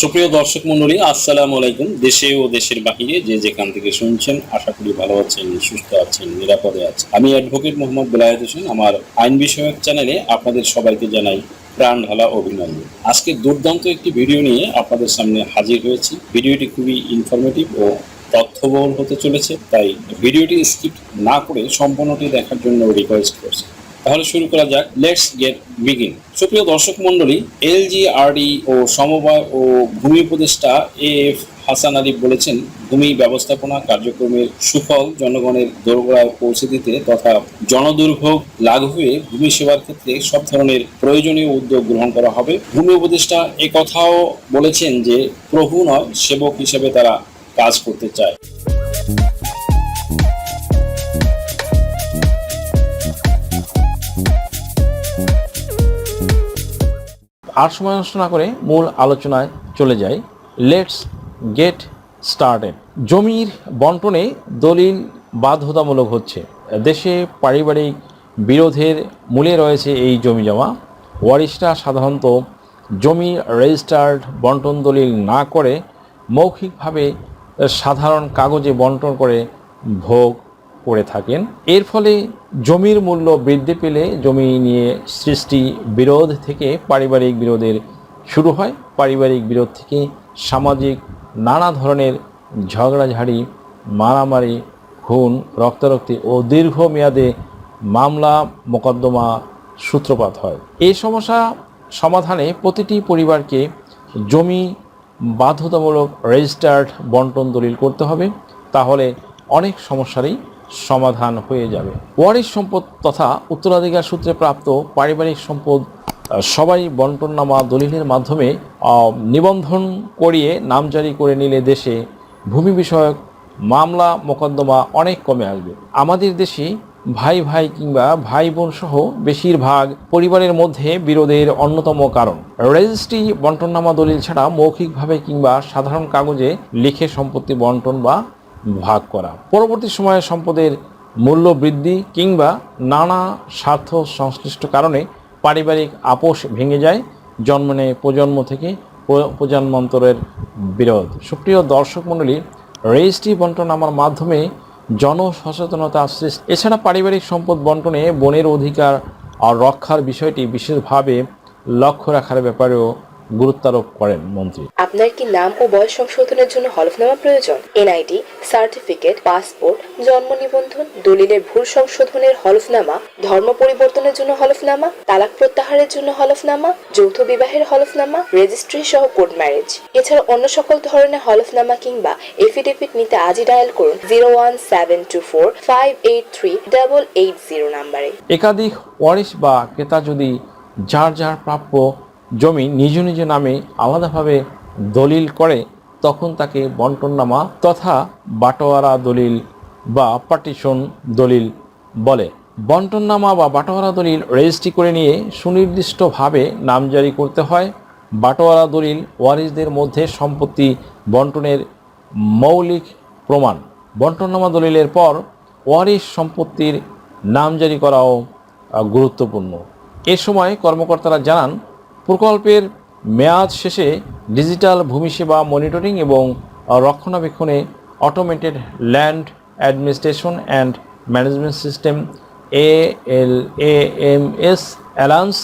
সুপ্রিয় দর্শক মন্ডলী আসসালামু আলাইকুম। দেশে ও দেশের বাহিরে যে যেখান থেকে শুনছেন, আশা করি ভালো আছেন, সুস্থ আছেন, নিরাপদে আছেন। আমি অ্যাডভোকেট মোহাম্মদ বেলায়েত হোসেন। আমার আইন বিষয়ক চ্যানেলে আপনাদের সবাইকে জানাই প্রাণ ঢালা অভিনন্দন। আজকে দুর্দান্ত একটি ভিডিও নিয়ে আপনাদের সামনে হাজির হয়েছি। ভিডিওটি খুবই ইনফরমেটিভ ও তথ্যবহুল হতে চলেছে, তাই ভিডিওটি স্কিপ না করে সম্পূর্ণটি দেখার জন্য রিকোয়েস্ট করছি। তাহলে শুরু করা যাক। লেটস গেট বিগিন সুপ্রিয় দর্শক মন্ডলী এলজিআরডি ও সমবায় ও ভূমি উপদেষ্টা এ এফ হাসান আলী বলেছেন, ভূমি ব্যবস্থাপনা কার্যক্রমের সুফল জনগণের দোরগোড়ায় পৌঁছে দিতে তথা জনদুর্ভোগ লাঘবে ভূমি সেবার ক্ষেত্রে সব ধরনের প্রয়োজনীয় উদ্যোগ গ্রহণ করা হবে। ভূমি উপদেষ্টা কথাও বলেছেন যে প্রভু নয়, সেবক হিসেবে তারা কাজ করতে চায়। আর সময় নষ্ট না করে মূল আলোচনায় চলে যাই। লেটস গেট স্টার্টেড জমির বন্টনে দলিল বাধ্যতামূলক হচ্ছে। দেশে পারিবারিক বিরোধের মূলে রয়েছে এই জমি জমা। ওয়ারিশরা সাধারণত জমি রেজিস্টার্ড বন্টন দলিল না করে, মৌখিকভাবে সাধারণ কাগজে বন্টন করে ভোগ করে থাকেন। এর ফলে জমির মূল্য বৃদ্ধি পেলে জমি নিয়ে সৃষ্টি বিরোধ থেকে পারিবারিক বিরোধের শুরু হয়। পারিবারিক বিরোধ থেকে সামাজিক নানা ধরনের ঝগড়াঝাড়ি, মারামারি, খুন, রক্তারক্তি ও দীর্ঘমেয়াদে মামলা মোকদ্দমা সূত্রপাত হয়। এই সমস্যা সমাধানে প্রতিটি পরিবারকে জমি বাধ্যতামূলক রেজিস্টার্ড বন্টন দলিল করতে হবে। তাহলে অনেক সমস্যারই সমাধান হয়ে যাবে। ওয়ারিশ সম্পদ তথা উত্তরাধিকার সূত্রে প্রাপ্ত পারিবারিক সম্পদ সবাই বন্টননামা দলিলের মাধ্যমে নিবন্ধন করিয়ে নাম জারি করে নিলে দেশে ভূমি বিষয়ক মামলা, মোকদ্দমা অনেক কমে আসবে। আমাদের দেশে ভাই ভাই কিংবা ভাই বোন সহ বেশিরভাগ পরিবারের মধ্যে বিরোধের অন্যতম কারণ। রেজিস্ট্রি বন্টননামা দলিল ছাড়া মৌখিকভাবে কিংবা সাধারণ কাগজে লিখে সম্পত্তি বন্টন বা ভাগ করা। পরবর্তী সময়ে সম্পদের মূল্য বৃদ্ধি কিংবা নানা স্বার্থ সংশ্লিষ্ট কারণে পারিবারিক আপোষ ভেঙে যায়, জন্ম নেয় প্রজন্ম থেকে প্র- প্রজন্মান্তরের বিরোধ। সুপ্রিয় দর্শক মণ্ডলী, রেজিস্ট্রি বন্টন আমার মাধ্যমে জনসচেতনতা সৃষ্টি, এছাড়া পারিবারিক সম্পদ বন্টনে বনের অধিকার আর রক্ষার বিষয়টি বিশেষভাবে লক্ষ্য রাখার ব্যাপারেও গুরুত্বারোপ করেন মন্ত্রী। আপনার কি নাম ও বয়স সংশোধনের জন্য হলফনামা প্রয়োজন? এনআইডি সার্টিফিকেট পাসপোর্ট জন্ম নিবন্ধন দলিলের ভুল সংশোধনের হলফনামা ধর্ম পরিবর্তনের জন্য হলফনামা তালাক প্রত্যাহারের জন্য হলফনামা যৌথ বিবাহের হলফনামা রেজিস্ট্রি সহ কোর্ট ম্যারেজ এছাড়া অন্য সকল ধরনের হলফনামা কিংবা এফিডেভিট নিতে আজই ডায়াল করুন zero one seven two four five eight three double eight zero নাম্বারে একাধিক ওয়ারিশ বা ক্রেতা যদি যার যার প্রাপ্য জমি নিজ নিজ নামে আলাদাভাবে দলিল করে, তখন তাকে বন্টননামা তথা বাটোয়ারা দলিল বা পার্টিশন দলিল বলে। বন্টননামা বা বাটোয়ারা দলিল রেজিস্ট্রি করে নিয়ে সুনির্দিষ্টভাবে নাম জারি করতে হয়। বাটোয়ারা দলিল ওয়ারিশদের মধ্যে সম্পত্তি বন্টনের মৌলিক প্রমাণ। বন্টননামা দলিলের পর ওয়ারিস সম্পত্তির নামজারি করাও গুরুত্বপূর্ণ। এ সময় কর্মকর্তারা জানান প্রকল্পের মেয়াদ শেষে ডিজিটাল ভূমি সেবা মনিটরিং এবং রক্ষণাবেক্ষণে automated land administration and management system A L A M S alliance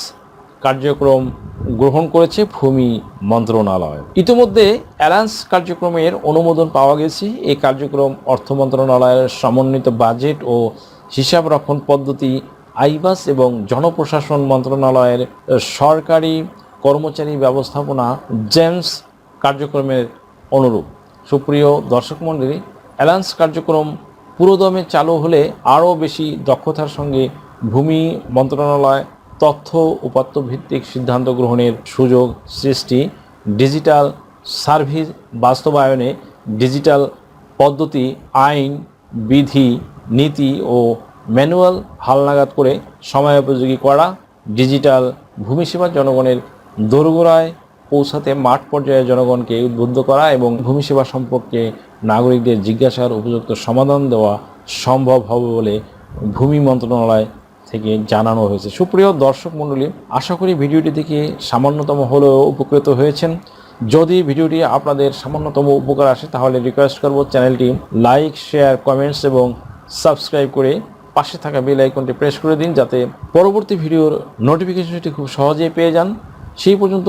কার্যক্রম গ্রহণ করেছে ভূমি মন্ত্রণালয়। ইতিমধ্যে অ্যালায়েন্স কার্যক্রমের অনুমোদন পাওয়া গেছে। এই কার্যক্রম অর্থ মন্ত্রণালয়ের সমন্বিত বাজেট ও হিসাব রক্ষণ পদ্ধতি আইবাস এবং জনপ্রশাসন মন্ত্রণালয়ের সরকারি কর্মচারী ব্যবস্থাপনা জেমস কার্যক্রমের অনুরূপ। সুপ্রিয় দর্শক মণ্ডলী, অ্যালায়েন্স কার্যক্রম পুরোদমে চালু হলে আরও বেশি দক্ষতার সঙ্গে ভূমি মন্ত্রণালয় তথ্য উপাত্ত ভিত্তিক সিদ্ধান্ত গ্রহণের সুযোগ সৃষ্টি, ডিজিটাল সার্ভিস বাস্তবায়নে ডিজিটাল পদ্ধতি, আইন, বিধি, নীতি ও ম্যানুয়াল হালনাগাদ করে সময়োপযোগী করা, ডিজিটাল ভূমি সেবা জনগণের দোরগোড়ায় পৌঁছাতে মাঠ পর্যায়ে জনগণকে উদ্বুদ্ধ করা এবং ভূমিসেবা সম্পর্কে নাগরিকদের জিজ্ঞাসার উপযুক্ত সমাধান দেওয়া সম্ভব হবে বলে ভূমি মন্ত্রণালয় থেকে জানানো হয়েছে। সুপ্রিয় দর্শক মণ্ডলী, আশা করি ভিডিওটি থেকে সামান্যতম হলেও উপকৃত হয়েছেন। যদি ভিডিওটি আপনাদের সামান্যতম উপকার আসে, তাহলে রিকোয়েস্ট করব চ্যানেলটি লাইক, শেয়ার, কমেন্টস এবং সাবস্ক্রাইব করে পাশে থাকা বেল আইকনটি প্রেস করে দিন যাতে পরবর্তী ভিডিওর নোটিফিকেশনটি খুব সহজেই পেয়ে যান। সেই পর্যন্ত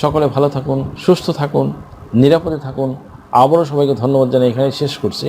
সকলে ভালো থাকুন, সুস্থ থাকুন, নিরাপদে থাকুন। আবারও সবাইকে ধন্যবাদ জানাই এখানে শেষ করছি।